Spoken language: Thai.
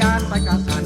ยานไปกับสา